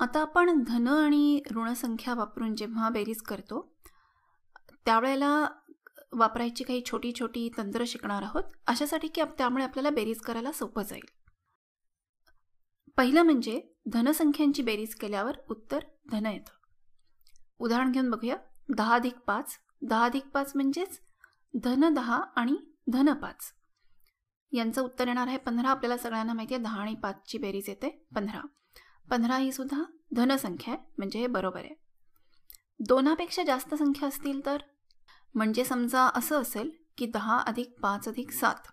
आता आपण धन आणि ऋणसंख्या वापरून जेव्हा बेरीज करतो त्यावेळेला वापरायची काही छोटी छोटी तंत्र शिकणार आहोत. अशासाठी की त्यामुळे आपल्याला बेरीज करायला सोपं जाईल. पहिलं म्हणजे धनसंख्यांची बेरीज केल्यावर उत्तर धन येतं. उदाहरण घेऊन बघूया. दहा अधिक पाच. दहा अधिक पाच म्हणजेच धन दहा आणि धन पाच. यांचं उत्तर येणार आहे पंधरा. आपल्याला सगळ्यांना माहिती आहे दहा आणि पाचची बेरीज येते पंधरा. पंधरा ही सुद्धा धनसंख्या आहे म्हणजे हे बरोबर आहे. दोनापेक्षा जास्त संख्या असतील तर? म्हणजे समजा असं असेल की दहा अधिक पाच अधिक सात.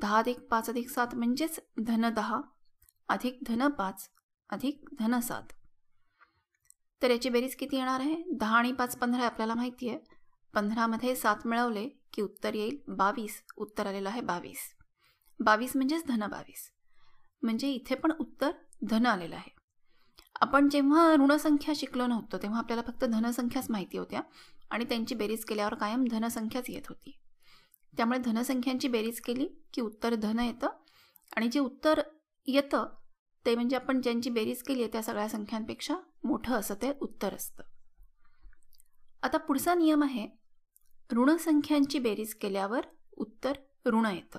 दहा अधिक पाच अधिक सात म्हणजेच धन दहा अधिक धन पाच अधिक धन सात. तर याची बेरीज किती येणार आहे? दहा आणि पाच पंधरा आपल्याला माहिती आहे. पंधरामध्ये सात मिळवले की उत्तर येईल बावीस. उत्तर आलेलं आहे बावीस. बावीस म्हणजेच धन बावीस. म्हणजे इथे पण उत्तर धन आलेलं आहे. आपण जेव्हा ऋणसंख्या शिकलो नव्हतो तेव्हा आपल्याला फक्त धनसंख्याच माहिती होत्या आणि त्यांची बेरीज केल्यावर कायम धनसंख्याच येत होती. त्यामुळे धनसंख्यांची बेरीज केली की उत्तर धन येतं आणि जे उत्तर येतं ते म्हणजे आपण ज्यांची बेरीज केली आहे त्या सगळ्या संख्यांपेक्षा मोठं असं ते उत्तर असतं. आता पुढचा नियम आहे ऋणसंख्यांची बेरीज केल्यावर उत्तर ऋण येतं.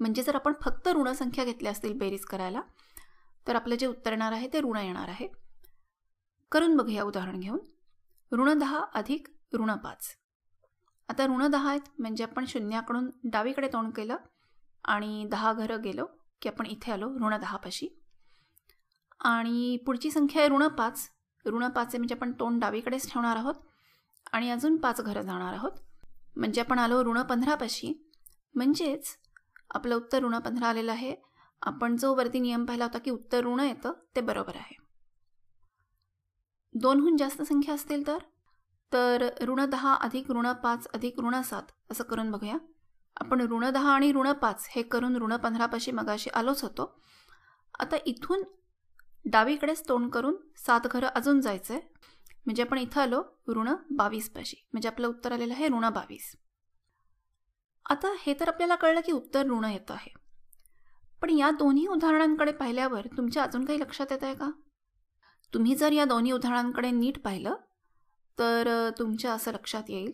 म्हणजे जर आपण फक्त ऋणसंख्या घेतल्या असतील बेरीज करायला तर आपलं जे उत्तर येणार आहे ते ऋण येणार आहे. करून बघूया उदाहरण घेऊन. ऋण दहा अधिक ऋण पाच. आता ऋण दहा आहेत म्हणजे आपण शून्याकडून डावीकडे तोंड केलं आणि दहा घरं गेलो की आपण इथे आलो ऋण दहापाशी. आणि पुढची संख्या आहे ऋण पाच. ऋण पाच आहे म्हणजे आपण तोंड डावीकडेच ठेवणार आहोत आणि अजून पाच घरं जाणार आहोत. म्हणजे आपण आलो ऋण पंधरापाशी. म्हणजेच आपलं उत्तर ऋण पंधरा आलेलं आहे. आपण जो वरती नियम पाहिला होता की उत्तर ऋण येतं ते बरोबर आहे. दोनहून जास्त संख्या असतील तर? तर ऋण दहा अधिक ऋण पाच अधिक ऋण सात असं करून बघूया. आपण ऋण दहा आणि ऋण पाच हे करून ऋण पंधरापाशी मगाशी आलोच होतो. आता इथून डावीकडेच तोंड करून सात घरं अजून जायचं आहे म्हणजे आपण इथं आलो ऋण बावीसपाशी. म्हणजे आपलं उत्तर आलेलं आहे ऋण बावीस. आता हे तर आपल्याला कळलं की उत्तर ऋण येतं आहे. पण या दोन्ही उदाहरणांकडे पाहिल्यावर तुमच्या अजून काही लक्षात येत आहे का? तुम्ही जर या दोन्ही उदाहरणांकडे नीट पाहिलं तर तुमच्या असं लक्षात येईल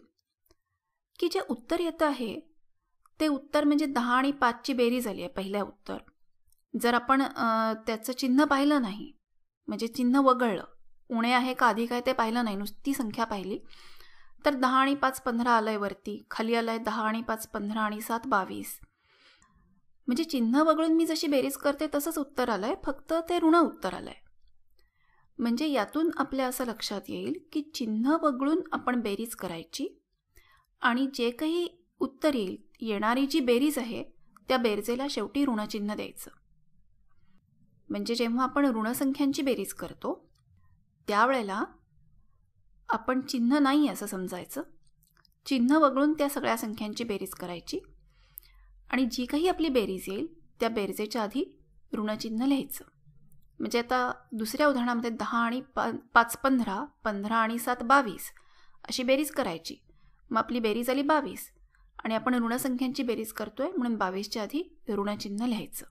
की जे उत्तर येतं आहे ते उत्तर म्हणजे दहा आणि पाचची बेरीज आली आहे पहिल्या उत्तर. जर आपण त्याचं चिन्ह पाहिलं नाही म्हणजे चिन्ह वगळलं उणे आहे का अधिक आहे ते पाहिलं नाही नुसती संख्या पाहिली तर दहा आणि पाच पंधरा आलं आहे वरती खाली आलं आहे दहा आणि पाच पंधरा आणि सात बावीस. म्हणजे चिन्ह वगळून मी जशी बेरीज करते तसंच उत्तर आलं आहे फक्त ते ऋण उत्तर आलं आहे म्हणजे यातून आपल्या असं लक्षात येईल की चिन्ह वगळून आपण बेरीज करायची आणि जे काही उत्तर येईल येणारी जी बेरीज आहे त्या बेरजेला शेवटी ऋणचिन्ह द्यायचं. म्हणजे जेव्हा आपण ऋणसंख्यांची बेरीज करतो त्यावेळेला आपण चिन्ह नाही असं समजायचं. चिन्ह वगळून त्या सगळ्या संख्यांची बेरीज करायची. आणि जी काही आपली बेरीज येईल त्या बेरजेच्या आधी ऋणचिन्ह लिहायचं. म्हणजे आता दुसऱ्या उदाहरणामध्ये दहा आणि पा पाच पंधरा पंधरा आणि सात बावीस अशी बेरीज करायची. मग आपली बेरीज आली बावीस आणि आपण ऋणसंख्यांची बेरीज करतोय म्हणून बावीसच्या आधी ऋणचिन्ह लिहायचं.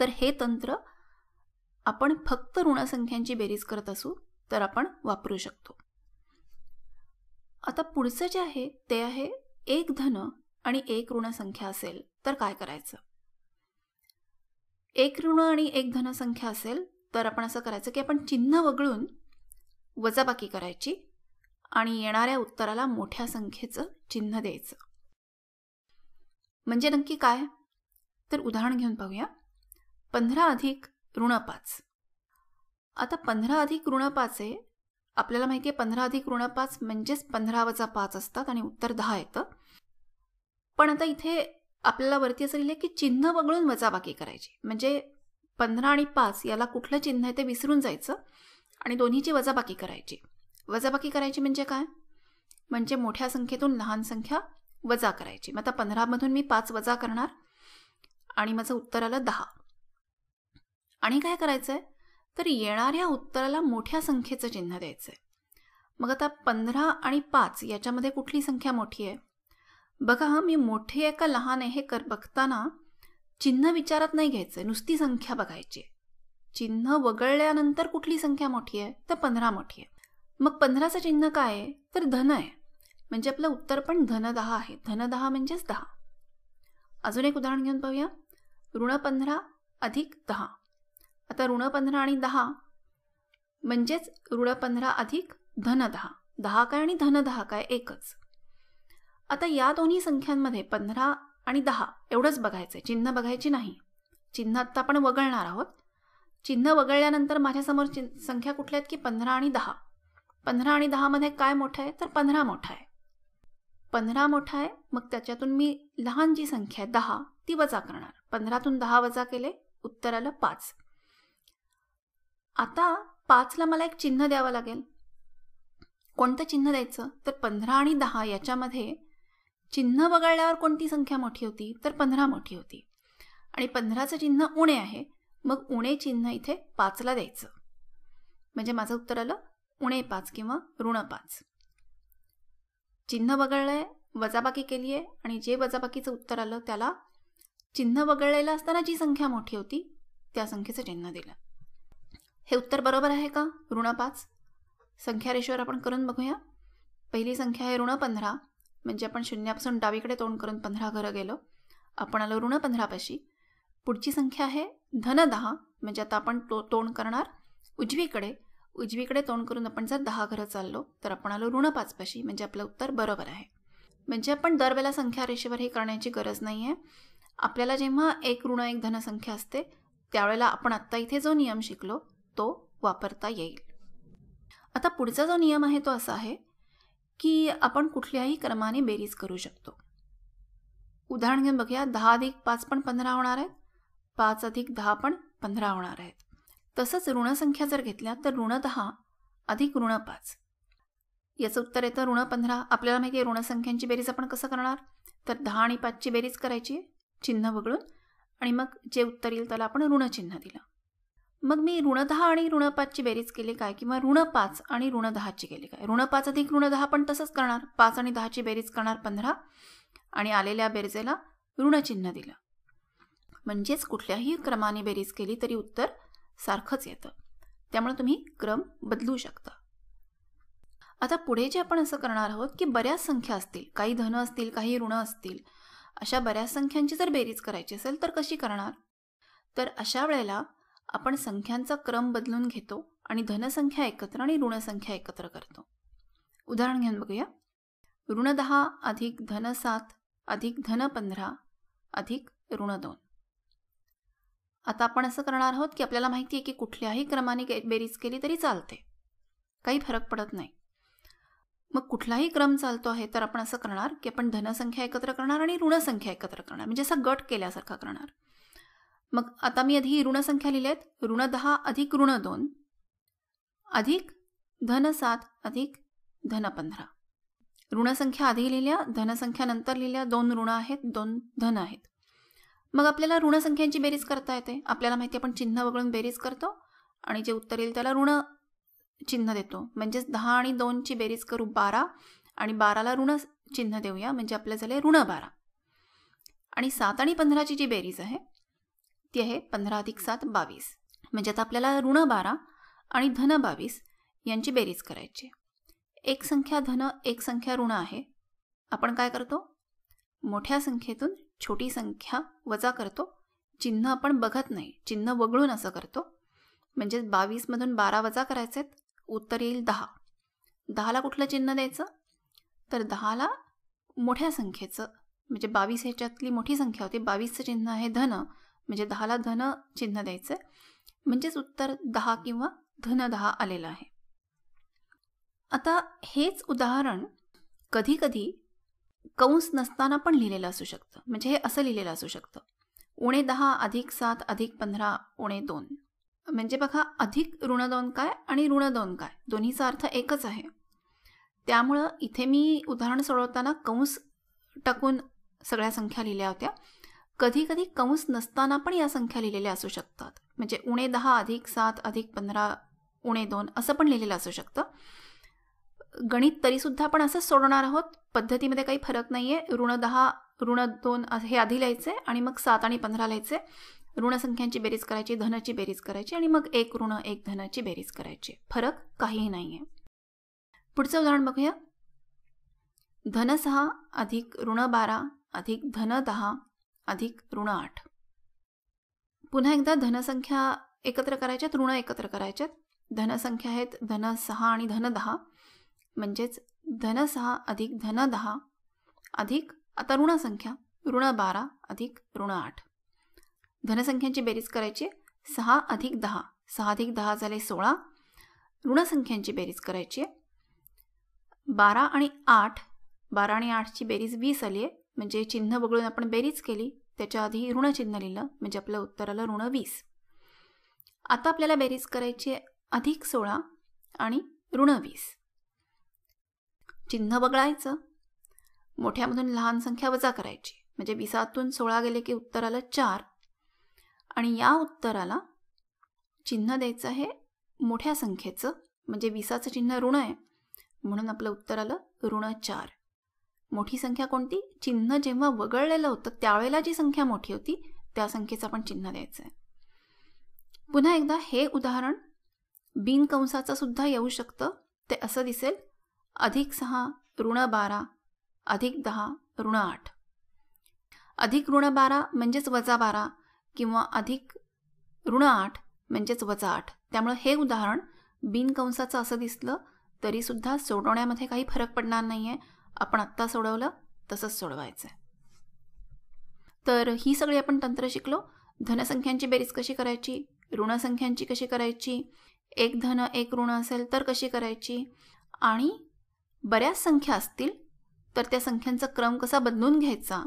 तर हे तंत्र आपण फक्त ऋणसंख्यांची बेरीज करत असू तर आपण वापरू शकतो. आता पुढचं जे आहे ते आहे एक धन आणि एक ऋणसंख्या असेल तर काय करायचं? एक ऋण आणि एक धनसंख्या असेल तर आपण असं करायचं की आपण चिन्ह वगळून वजाबाकी करायची आणि येणाऱ्या उत्तराला मोठ्या संख्येचं चिन्ह द्यायचं. म्हणजे नक्की काय? तर उदाहरण घेऊन पाहूया. पंधरा अधिक ऋण पाच. आता पंधरा अधिक ऋण पाच आहे आपल्याला माहिती आहे पंधरा अधिक ऋण पाच म्हणजेच पंधरा वजा पाच असतात आणि उत्तर दहा येतं. पण आता इथे आपल्याला वरती असं लिहिलं की चिन्ह वगळून वजाबाकी करायची. म्हणजे पंधरा आणि पाच याला कुठलं चिन्ह आहे ते विसरून जायचं आणि दोन्हीची वजाबाकी करायची. वजाबाकी करायची म्हणजे काय? म्हणजे मोठ्या संख्येतून लहान संख्या वजा करायची. मग आता पंधरामधून मी पाच वजा करणार आणि माझं उत्तर आलं दहा. आणि काय करायचं आहे तर येणाऱ्या उत्तराला मोठ्या संख्येचं चिन्ह द्यायचं आहे मग आता पंधरा आणि पाच याच्यामध्ये कुठली संख्या मोठी आहे? बघा मी मोठे आहे का लहान आहे हे कर बघताना चिन्ह विचारात नाही घ्यायचं नुसती संख्या बघायची. चिन्ह वगळल्यानंतर कुठली संख्या मोठी आहे? तर पंधरा मोठी आहे. मग पंधराचं चिन्ह काय आहे? तर धन आहे. म्हणजे आपलं उत्तर पण धन दहा आहे. धन दहा म्हणजेच दहा. अजून एक उदाहरण घेऊन पाहूया. ऋण पंधरा अधिक दहा. आता ऋण पंधरा आणि दहा म्हणजेच ऋण पंधरा अधिक धन दहा. दहा काय आणि धन दहा काय? एकच. आता या दोन्ही संख्यांमध्ये पंधरा आणि दहा एवढंच बघायचं आहे चिन्ह बघायची नाही. चिन्ह आत्ता आपण वगळणार आहोत. चिन्ह वगळल्यानंतर माझ्यासमोर चिन् संख्या कुठल्या आहेत की पंधरा आणि दहा? पंधरा आणि दहामध्ये काय मोठं आहे? तर पंधरा मोठा आहे. पंधरा मोठा आहे मग त्याच्यातून मी लहान जी संख्या आहे दहा ती वजा करणार. पंधरातून दहा वजा केले उत्तर आलं पाच. आता पाचला मला एक चिन्ह द्यावं लागेल. कोणतं चिन्ह द्यायचं? तर पंधरा आणि दहा याच्यामध्ये चिन्ह वगळल्यावर कोणती संख्या मोठी होती? तर पंधरा मोठी होती. आणि पंधराचं चिन्ह उणे आहे. मग उणे चिन्ह इथे पाचला द्यायचं. म्हणजे माझं उत्तर आलं उणे पाच किंवा ऋण पाच. चिन्ह वगळलंय वजाबाकी केली आहे आणि जे वजाबाकीचं उत्तर आलं त्याला चिन्ह वगळलेलं असताना जी संख्या मोठी होती त्या संख्येचं चिन्ह दिलं. हे उत्तर बरोबर आहे का? ऋण पाच. संख्या रेषेवर आपण करून बघूया. पहिली संख्या आहे ऋण पंधरा. म्हणजे आपण शून्यापासून डावीकडे तोंड करून पंधरा घरं गेलो. आपण आलो ऋण पंधरापाशी. पुढची संख्या आहे धन दहा म्हणजे आता आपण तो तोंड करणार उजवीकडे. उजवीकडे तोंड करून आपण जर दहा घरं चाललो तर आपण आलो ऋण पाचपाशी म्हणजे आपलं उत्तर बरोबर आहे. म्हणजे आपण दरवेळेला संख्या रेषेवर हे करण्याची गरज नाही आहे आपल्याला जेव्हा एक ऋण एक धनसंख्या असते त्यावेळेला आपण आत्ता इथे जो नियम शिकलो तो वापरता येईल. आता पुढचा जो नियम आहे तो असा आहे की आपण कुठल्याही क्रमाने बेरीज करू शकतो. उदाहरण घेऊन बघूया. दहा अधिक पाच पण पंधरा होणार आहेत. पाच अधिक दहा पण पंधरा होणार आहेत. तसंच ऋणसंख्या जर घेतल्या तर ऋण दहा अधिक ऋण पाच. याचं उत्तर येतं ऋण पंधरा. आपल्याला माहिती आहे ऋणसंख्यांची बेरीज आपण कसं करणार? तर दहा आणि पाचची बेरीज करायची चिन्ह वगळून. आणि मग जे उत्तर येईल त्याला आपण ऋणचिन्ह दिलं. मग मी ऋण दहा आणि ऋण पाचची बेरीज केली काय? किंवा ऋण पाच आणि ऋण दहाची केली काय? ऋण पाच अधिक ऋण दहा पण तसंच करणार. पाच आणि दहाची बेरीज करणार पंधरा. आणि आलेल्या बेरजेला ऋणचिन्ह दिलं. म्हणजेच कुठल्याही क्रमाने बेरीज केली तरी उत्तर सारखंच येतं. त्यामुळे तुम्ही क्रम बदलू शकता. आता पुढे जे आपण असं करणार आहोत की बऱ्याच संख्या असतील. काही धन असतील काही ऋण असतील. अशा बऱ्याच संख्यांची जर बेरीज करायची असेल तर कशी करणार? तर अशा वेळेला आपण संख्यांचा क्रम बदलून घेतो आणि धनसंख्या एकत्र आणि ऋणसंख्या एकत्र करतो. उदाहरण घेऊन बघूया. ऋण दहा अधिक धन सात अधिक धन पंधरा अधिक ऋण दोन. आता आपण असं करणार आहोत की आपल्याला माहिती आहे की कुठल्याही क्रमाने बेरीज केली तरी चालते. काही फरक पडत नाही. मग कुठलाही क्रम चालतो आहे तर आपण असं करणार की आपण धनसंख्या एकत्र करणार आणि ऋणसंख्या एकत्र करणार. म्हणजे असा गट केल्यासारखा करणार. मग आता मी आधी ऋणसंख्या लिहिल्या आहेत. ऋण दहा अधिक ऋण दोन अधिक धन सात अधिक धन पंधरा. ऋणसंख्या आधी लिहिल्या धनसंख्या नंतर लिहिल्या. दोन ऋण आहेत दोन धन आहेत. मग आपल्याला ऋणसंख्यांची बेरीज करता येते. आपल्याला माहिती आपण चिन्ह वगळून बेरीज करतो आणि जे उत्तर येईल त्याला ऋण चिन्ह देतो. म्हणजेच दहा आणि दोनची बेरीज करू बारा आणि बाराला ऋण चिन्ह देऊया. म्हणजे आपलं झाले ऋण बारा. आणि सात आणि पंधराची जी बेरीज आहे ती आहे पंधरा अधिक सात बावीस. म्हणजे आता आपल्याला ऋण बारा आणि धन बावीस यांची बेरीज करायची एक संख्या धन एक संख्या ऋण आहे. आपण काय करतो? मोठ्या संख्येतून छोटी संख्या वजा करतो. चिन्ह आपण बघत नाही. चिन्ह वगळून असं करतो. म्हणजे बावीसमधून बारा वजा करायचे उत्तर येईल दहा. दहाला कुठलं चिन्ह द्यायचं? तर दहाला मोठ्या संख्येचं. म्हणजे बावीस ह्याच्यातली मोठी संख्या होती. बावीसचं चिन्ह आहे धन. म्हणजे दहाला धन चिन्ह द्यायचं म्हणजेच उत्तर दहा किंवा धन दहा आलेलं आहे. आता हेच उदाहरण कधीकधी कंस नसताना पण लिहिलेलं असू शकतं. म्हणजे हे असं लिहिलेलं असू शकतं. उणे दहा अधिक सात अधिक पंधरा उणे दोन. म्हणजे बघा अधिक ऋण दोन काय आणि ऋण दोन काय? दोन्हीचा अर्थ एकच आहे. त्यामुळं इथे मी उदाहरण सोडवताना कंस टाकून सगळ्या संख्या लिहिल्या होत्या. कधी कधी कंस नसताना पण या संख्या लिहिलेल्या असू शकतात. म्हणजे उणे दहा अधिक सात अधिक पंधरा उणे दोन असं पण लिहिलेलं असू शकतं. गणित तरीसुद्धा आपण असंच सोडणार आहोत. पद्धतीमध्ये काही फरक नाही आहे ऋण दहा ऋण दोन हे आधी लिहायचे आणि मग सात आणि पंधरा लिहायचे. ऋण संख्यांची बेरीज करायची धनाची बेरीज करायची आणि मग एक ऋण एक धनाची बेरीज करायची. फरक काहीही नाही आहे पुढचं उदाहरण बघूया. धन सहा अधिक ऋण बारा अधिक धन दहा अधिक ऋण आठ. पुन्हा एकदा धनसंख्या एकत्र करायच्यात ऋण एकत्र करायच्यात. धनसंख्या आहेत धन सहा आणि धन दहा. म्हणजेच धन सहा अधिक धन दहा अधिक आता ऋणसंख्या ऋण बारा अधिक ऋण आठ. धनसंख्यांची बेरीज करायची सहा अधिक दहा. सहा अधिक दहा झाले सोळा. ऋणसंख्यांची बेरीज करायची बारा आणि आठ. बारा आणि आठची बेरीज वीस आली आहे. म्हणजे चिन्ह वगळून आपण बेरीज केली त्याच्या आधी ऋणचिन्ह लिहिलं म्हणजे आपलं उत्तर आलं ऋण वीस. आता आपल्याला बेरीज करायची अधिक सोळा आणि ऋण वीस. चिन्ह वगळायचं. मोठ्यामधून लहान संख्या वजा करायची. म्हणजे विसातून सोळा गेले की उत्तर आलं चार. आणि या उत्तराला चिन्ह द्यायचं आहे मोठ्या संख्येचं म्हणजे विसाचं चिन्ह ऋण आहे. म्हणून आपलं उत्तर आलं ऋण चार. मोठी संख्या कोणती? चिन्ह जेव्हा वगळलेलं होतं त्यावेळेला जी संख्या मोठी होती त्या संख्येचं आपण चिन्ह द्यायचं आहे पुन्हा एकदा हे उदाहरण बिनकंसाचं सुद्धा येऊ शकतं. ते असं दिसेल अधिक सहा ऋण बारा अधिक दहा ऋण आठ. अधिक ऋण बारा म्हणजेच वजा बारा किंवा अधिक ऋण आठ म्हणजेच वजा आठ. त्यामुळं हे उदाहरण बिनकंसाचं असं दिसलं तरीसुद्धा सोडवण्यामध्ये काही फरक पडणार नाही आहे आपण आत्ता सोडवलं तसंच सोडवायचं आहे तर ही सगळी आपण तंत्र शिकलो. धनसंख्यांची बेरीज कशी करायची? ऋणसंख्यांची कशी करायची? एक धन एक ऋण असेल तर कशी करायची? आणि बऱ्याच संख्या असतील तर त्या संख्यांचा क्रम कसा बदलून घ्यायचा?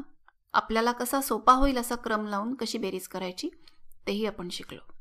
आपल्याला कसा सोपा होईल असा क्रम लावून कशी बेरीज करायची? तेही आपण शिकलो.